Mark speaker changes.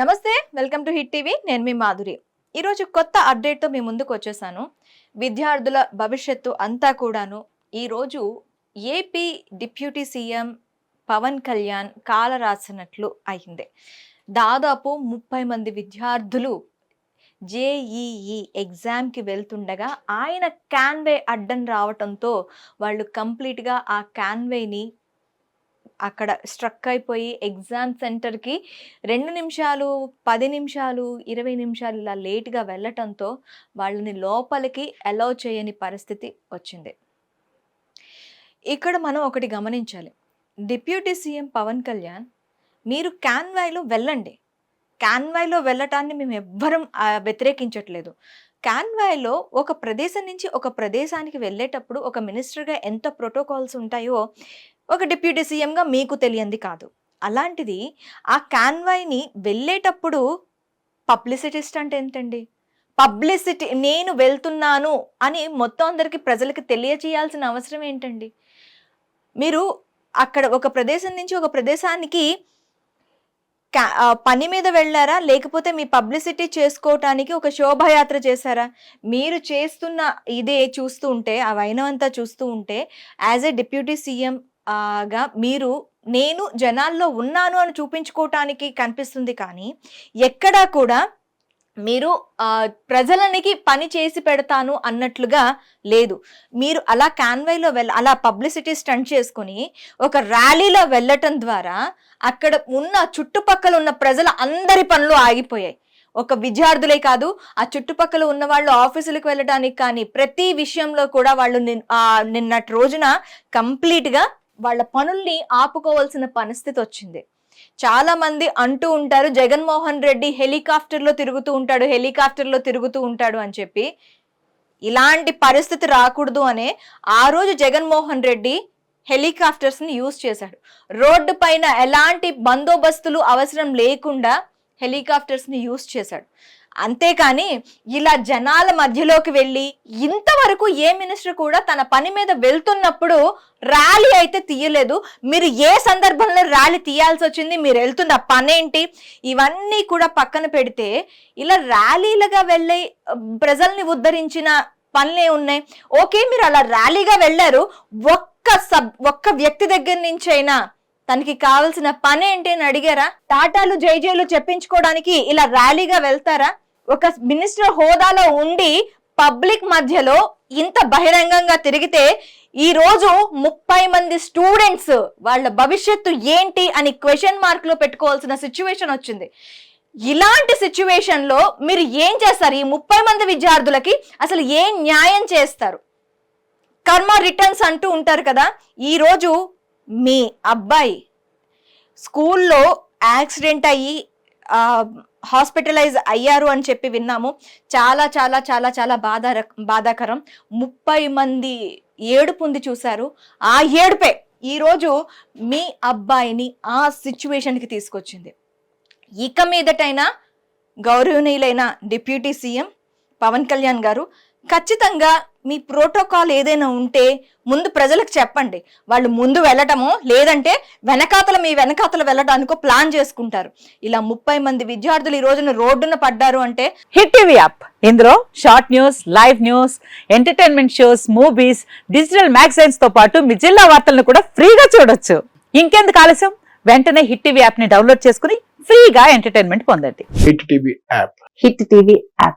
Speaker 1: నమస్తే welcome to hit TV. నేను మీ మాధురి. ఈరోజు కొత్త అప్డేట్తో మీ ముందుకు వచ్చేసాను. విద్యార్థుల భవిష్యత్తు అంతా కూడాను ఈరోజు AP deputy CM Pawan Kalyan కాల రాసినట్లు అయింది. దాదాపు ముప్పై మంది విద్యార్థులు జేఈఈ ఎగ్జామ్కి వెళ్తుండగా ఆయన క్యాన్వే అడ్డం రావటంతో వాళ్ళు కంప్లీట్గా ఆ క్యాన్వేని అక్కడ స్ట్రక్ అయిపోయి ఎగ్జామ్ సెంటర్కి రెండు నిమిషాలు పది నిమిషాలు ఇరవై నిమిషాలు ఇలా లేట్గా వెళ్ళటంతో వాళ్ళని లోపలికి అలౌ చేయని పరిస్థితి వచ్చింది. ఇక్కడ మనం ఒకటి గమనించాలి. డిప్యూటీ సీఎం పవన్ కళ్యాణ్ మీరు క్యాన్వాయ్లో వెళ్ళండి. క్యాన్వాయ్లో వెళ్ళటాన్ని మేము ఎవ్వరం వ్యతిరేకించట్లేదు. క్యాన్వాయ్లో ఒక ప్రదేశం నుంచి ఒక ప్రదేశానికి వెళ్ళేటప్పుడు ఒక మినిస్టర్గా ఎంత ప్రోటోకాల్స్ ఉంటాయో ఒక డిప్యూటీ సీఎంగా మీకు తెలియంది కాదు. అలాంటిది ఆ క్యాన్వాయ్ని వెళ్ళేటప్పుడు పబ్లిసిటిస్ట్ అంటే ఏంటండి? పబ్లిసిటీ నేను వెళ్తున్నాను అని మొత్తం అందరికీ ప్రజలకి తెలియచేయాల్సిన అవసరం ఏంటండి? మీరు అక్కడ ఒక ప్రదేశం నుంచి ఒక ప్రదేశానికి పని మీద వెళ్ళారా? లేకపోతే మీ పబ్లిసిటీ చేసుకోవటానికి ఒక శోభాయాత్ర చేశారా? మీరు చేస్తున్న ఇదే చూస్తూ ఉంటే ఆ వైనవంతా చూస్తూ ఉంటే యాజ్ ఎ డిప్యూటీ సీఎం గా మీరు నేను జనాల్లో ఉన్నాను అని చూపించుకోవటానికి కనిపిస్తుంది కానీ ఎక్కడా కూడా మీరు ప్రజలనికి పని చేసి పెడతాను అన్నట్లుగా లేదు. మీరు అలా కాన్వైలో వెళ్ళ అలా పబ్లిసిటీ స్టంట్ చేసుకుని ఒక ర్యాలీలో వెళ్ళటం ద్వారా అక్కడ ఉన్న చుట్టుపక్కల ఉన్న ప్రజల అందరి పనులు ఆగిపోయాయి. ఒక విద్యార్థులే కాదు ఆ చుట్టుపక్కల ఉన్న వాళ్ళు ఆఫీసులకు వెళ్ళడానికి కానీ ప్రతి విషయంలో కూడా వాళ్ళు నిన్నటి రోజున కంప్లీట్గా వాళ్ళ పనుల్ని ఆపుకోవాల్సిన పరిస్థితి వచ్చింది. చాలా మంది అంటూ ఉంటారు జగన్మోహన్ రెడ్డి హెలికాప్టర్లో తిరుగుతూ ఉంటాడు హెలికాప్టర్లో తిరుగుతూ ఉంటాడు అని చెప్పి. ఇలాంటి పరిస్థితి రాకూడదు అనే ఆ రోజు జగన్మోహన్ రెడ్డి హెలికాప్టర్స్ని యూజ్ చేశాడు. రోడ్డు పైన ఎలాంటి బందోబస్తులు అవసరం లేకుండా హెలికాప్టర్స్ని యూజ్ చేశాడు. అంతేకాని ఇలా జనాల మధ్యలోకి వెళ్ళి ఇంతవరకు ఏ మినిస్టర్ కూడా తన పని మీద వెళ్తున్నప్పుడు ర్యాలీ అయితే తీయలేదు. మీరు ఏ సందర్భంలో ర్యాలీ తీయాల్సి వచ్చింది మీరు వెళ్తున్న పనేంటి ఇవన్నీ కూడా పక్కన పెడితే ఇలా ర్యాలీలుగా వెళ్ళి ప్రజల్ని ఉద్ధరించిన పనులే ఉన్నాయి. ఓకే మీరు అలా ర్యాలీగా వెళ్ళారు. ఒక్క సబ్ ఒక్క వ్యక్తి దగ్గర నుంచి అయినా తనకి కావాల్సిన పని ఏంటి అని అడిగారా? టాటాలు జైజేలు చెప్పించుకోవడానికి ఇలా ర్యాలీగా వెళ్తారా? ఒక మినిస్టర్ హోదాలో ఉండి పబ్లిక్ మధ్యలో ఇంత బహిరంగంగా తిరిగితే ఈ రోజు ముప్పై మంది స్టూడెంట్స్ వాళ్ళ భవిష్యత్తు ఏంటి అని క్వశ్చన్ మార్క్లో పెట్టుకోవాల్సిన సిచ్యువేషన్ వచ్చింది. ఇలాంటి సిచ్యువేషన్లో మీరు ఏం చేస్తారు? ఈ ముప్పై మంది విద్యార్థులకి అసలు ఏం న్యాయం చేస్తారు? కర్మ రిటర్న్స్ అంటూ ఉంటారు కదా ఈరోజు మీ అబ్బాయి స్కూల్లో యాక్సిడెంట్ అయ్యి హాస్పిటలైజ్ అయ్యారు అని చెప్పి విన్నాము. చాలా చాలా చాలా చాలా బాధ బాధాకరం. ముప్పై మంది ఏడుపు ఉంది చూశారు. ఆ ఏడుపే ఈరోజు మీ అబ్బాయిని ఆ సిచ్యువేషన్కి తీసుకొచ్చింది. ఇక మీదటైనా గౌరవనీయులైన డిప్యూటీ సీఎం పవన్ కళ్యాణ్ గారు ఖచ్చితంగా మీ ప్రోటోకాల్ ఏదైనా ఉంటే ముందు ప్రజలకు చెప్పండి. వాళ్ళు ముందు వెళ్ళటమో లేదంటే వెనకాతల మీ వెనకాతల వెళ్ళడానికో ప్లాన్ చేసుకుంటారు. ఇలా ముప్పై మంది విద్యార్థులు ఈ రోజున రోడ్డున పడ్డారు అంటే
Speaker 2: హిట్ టీవీ యాప్. ఇందులో short news live news entertainment shows movies digital మ్యాగజైన్స్తో పాటు మీ జిల్లా వార్తలను కూడా ఫ్రీగా చూడొచ్చు. ఇంకెందుకు ఆలస్యం? వెంటనే హిట్ టీవీ యాప్ని డౌన్లోడ్ చేసుకుని ఫ్రీగా ఎంటర్టైన్మెంట్ పొందండి.
Speaker 3: Hit TV app.
Speaker 2: Hit TV app.